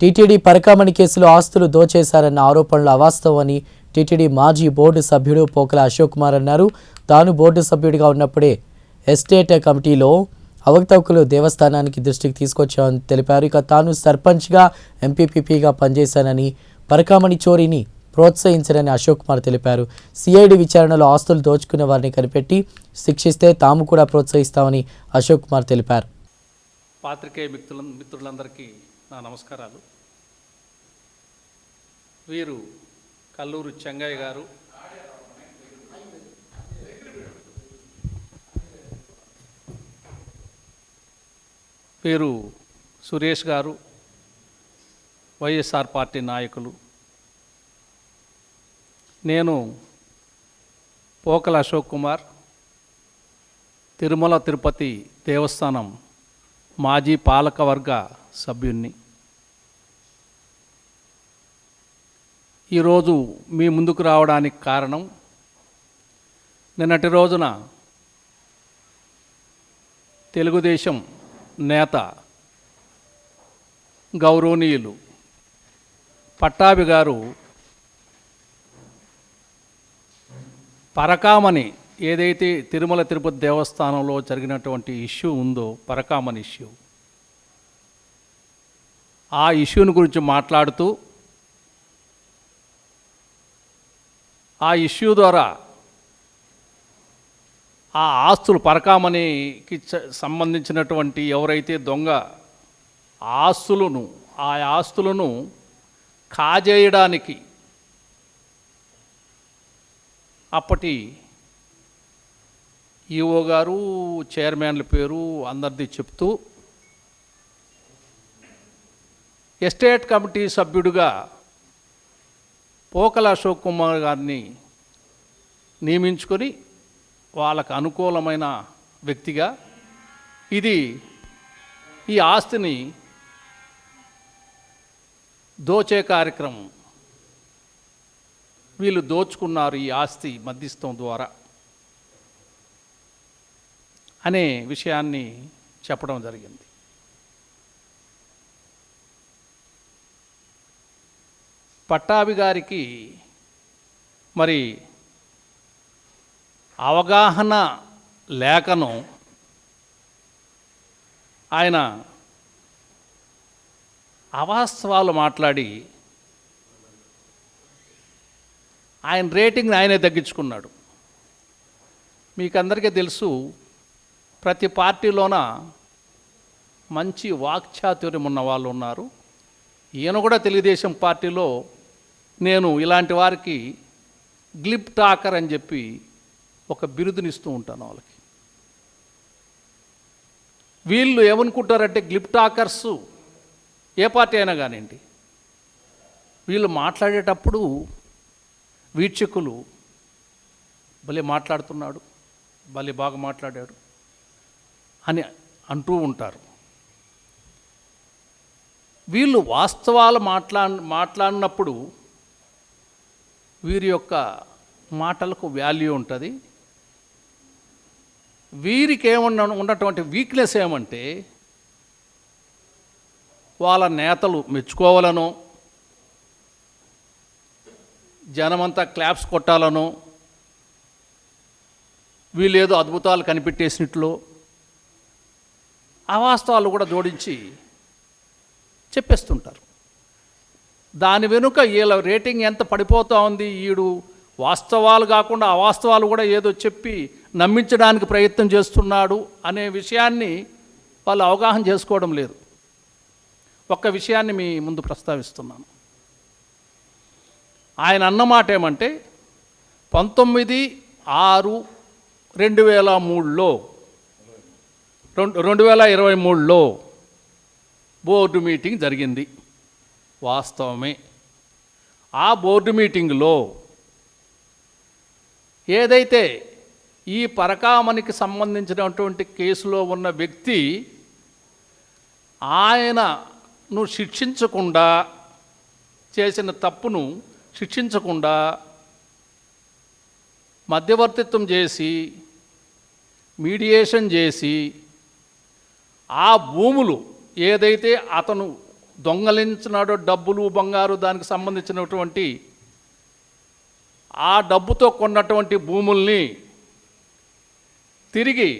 TTD Parakamani కేసులో ఆస్తులు దోచేశారన్న ఆరోపణలు అవాస్తవమని టీటీడీ మాజీ బోర్డు సభ్యుడు పోకల అశోక్ కుమార్ అన్నారు. తాను బోర్డు సభ్యుడిగా ఉన్నప్పుడే ఎస్టేట్ కమిటీలో అవకతవకలు దేవస్థానానికి దృష్టికి తీసుకొచ్చామని తెలిపారు. ఇక తాను సర్పంచ్గా ఎంపీపీగా పనిచేశానని పరకామణి చోరీని ప్రోత్సహించరని అశోక్ కుమార్ తెలిపారు. సిఐడి విచారణలో ఆస్తులు దోచుకున్న వారిని కనిపెట్టి శిక్షిస్తే తాము కూడా ప్రోత్సహిస్తామని అశోక్ కుమార్ తెలిపారు. పాత్రికేయ మిత్రులందరికీ నా నమస్కారాలు. వీరు కల్లూరు చెంగయ్య గారు. వీరు సురేష్ గారు వైఎస్ఆర్ పార్టీ నాయకులు. నేను పోకల అశోక్ కుమార్ తిరుమల తిరుపతి దేవస్థానం మాజీ పాలకవర్గ సభ్యుణ్ణి. ఈరోజు మీ ముందుకు రావడానికి కారణం నిన్నటి రోజున తెలుగుదేశం నేత గౌరవనీయులు పట్టాభి గారు పరకామని ఏదైతే తిరుమల తిరుపతి దేవస్థానంలో జరిగినటువంటి ఇష్యూ ఉందో పరకామని ఇష్యూ ఆ ఇష్యూని గురించి మాట్లాడుతూ ఆ ఇష్యూ ద్వారా ఆ ఆస్తులు పరకామణికి సంబంధించినటువంటి ఎవరైతే దొంగ ఆస్తులను ఆ ఆస్తులను కాజేయడానికి అప్పటి ఈఓ గారు చైర్మన్ల పేరు అందరిది చెప్తూ ఎస్టేట్ కమిటీ సభ్యుడిగా పోకల అశోక్ కుమార్ గారిని నియమించుకొని వాళ్ళకు అనుకూలమైన వ్యక్తిగా ఇది ఈ ఆస్తిని దోచే కార్యక్రమం. వీళ్ళు దోచుకున్నారు ఈ ఆస్తి మధ్యస్థం ద్వారా అనే విషయాన్ని చెప్పడం జరిగింది. పట్టాభి గారికి మరి అవగాహన లేఖను ఆయన అవాస్తవాలు మాట్లాడి ఆయన రేటింగ్ని ఆయనే తగ్గించుకున్నాడు. మీకు అందరికీ తెలుసు ప్రతి పార్టీలోన మంచి వాక్చాతుర్యం ఉన్న వాళ్ళు ఉన్నారు. ఈయన కూడా తెలుగుదేశం పార్టీలో నేను ఇలాంటి వారికి గ్లిప్ టాకర్ అని చెప్పి ఒక బిరుదునిస్తూ ఉంటాను వాళ్ళకి. వీళ్ళు ఏమనుకుంటారంటే గ్లిప్ టాకర్స్ ఏ పార్టీ అయినా కానివ్వండి వీళ్ళు మాట్లాడేటప్పుడు వీక్షకులు భలే మాట్లాడుతున్నాడు భలే బాగా మాట్లాడాడు అని అంటూ ఉంటారు. వీళ్ళు వాస్తవాలు మాట్లా మాట్లాడినప్పుడు వీరి యొక్క మాటలకు వాల్యూ ఉంటుంది. వీరికి ఏమన్నా ఉన్నటువంటి వీక్నెస్ ఏమంటే వాళ్ళ నేతలు మెచ్చుకోవాలనో జనమంతా క్లాప్స్ కొట్టాలనో వీళ్ళేదో అద్భుతాలు కనిపెట్టేసినట్లు అవాస్తవాలు కూడా జోడించి చెప్పేస్తుంటారు. దాని వెనుక వీళ్ళ రేటింగ్ ఎంత పడిపోతూ ఉంది ఈడు? వాస్తవాలు కాకుండా అవాస్తవాలు కూడా ఏదో చెప్పి నమ్మించడానికి ప్రయత్నం చేస్తున్నాడు అనే విషయాన్ని వాళ్ళు అవగాహన చేసుకోవడం లేదు. ఒక్క విషయాన్ని మీ ముందు ప్రస్తావిస్తున్నాను. ఆయన అన్నమాట ఏమంటే పంతొమ్మిది ఆరు రెండు వేల మూడులో రెండు రెండు వేల ఇరవై మూడులో బోర్డు మీటింగ్ జరిగింది. వాస్తవమే. ఆ బోర్డు మీటింగ్లో ఏదైతే ఈ పరకామణికి సంబంధించినటువంటి కేసులో ఉన్న వ్యక్తి ఆయనను శిక్షించకుండా చేసిన తప్పును శిక్షించకుండా మధ్యవర్తిత్వం చేసి మీడియేషన్ చేసి ఆ భూములు ఏదైతే అతను దొంగలించినాడో డబ్బులు బంగారు దానికి సంబంధించినటువంటి ఆ డబ్బుతో కొన్నటువంటి భూముల్ని తిరిగి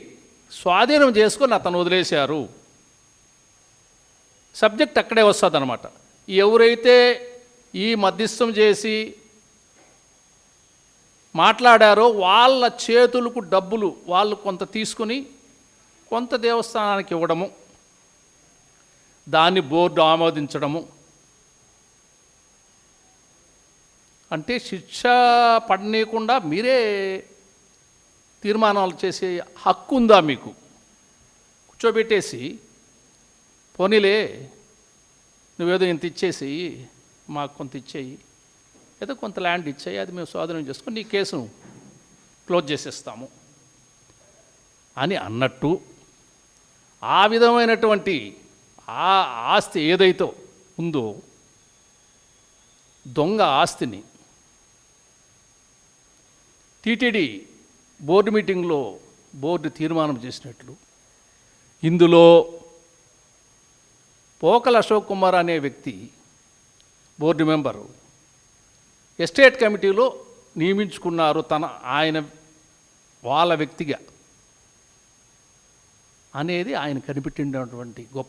స్వాధీనం చేసుకొని అతను వదిలేశారు. సబ్జెక్ట్ అక్కడే వస్తుంది అనమాట ఎవరైతే ఈ మధ్యస్థం చేసి మాట్లాడారో వాళ్ళ చేతులకు డబ్బులు వాళ్ళు కొంత తీసుకుని కొంత దేవస్థానానికి ఇవ్వడము. దాన్ని బోర్డు ఆమోదించడము. అంటే శిక్ష పడనీయకుండా మీరే తీర్మానాలు చేసే హక్కు ఉందా మీకు? కూర్చోబెట్టేసి పోనీలే నువ్వేదో ఇంత ఇచ్చేసి మాకు కొంత ఇచ్చేయి. ఏదో కొంత ల్యాండ్ ఇచ్చేయి అది మేము స్వాధీనం చేసుకొని నీ కేసును క్లోజ్ చేసేస్తాము. అని అన్నట్టు ఆ విధమైనటువంటి ఆ ఆస్తి ఏదైతే ఉందో దొంగ ఆస్తిని టీటీడీ బోర్డు మీటింగ్లో బోర్డు తీర్మానం చేసినట్లు ఇందులో పోకల అశోక్ కుమార్ అనే వ్యక్తి బోర్డు మెంబరు ఎస్టేట్ కమిటీలో నియమించుకున్నారు తన ఆయన వాళ్ళ వ్యక్తిగా అనేది ఆయన కనిపెట్టినటువంటి గొప్ప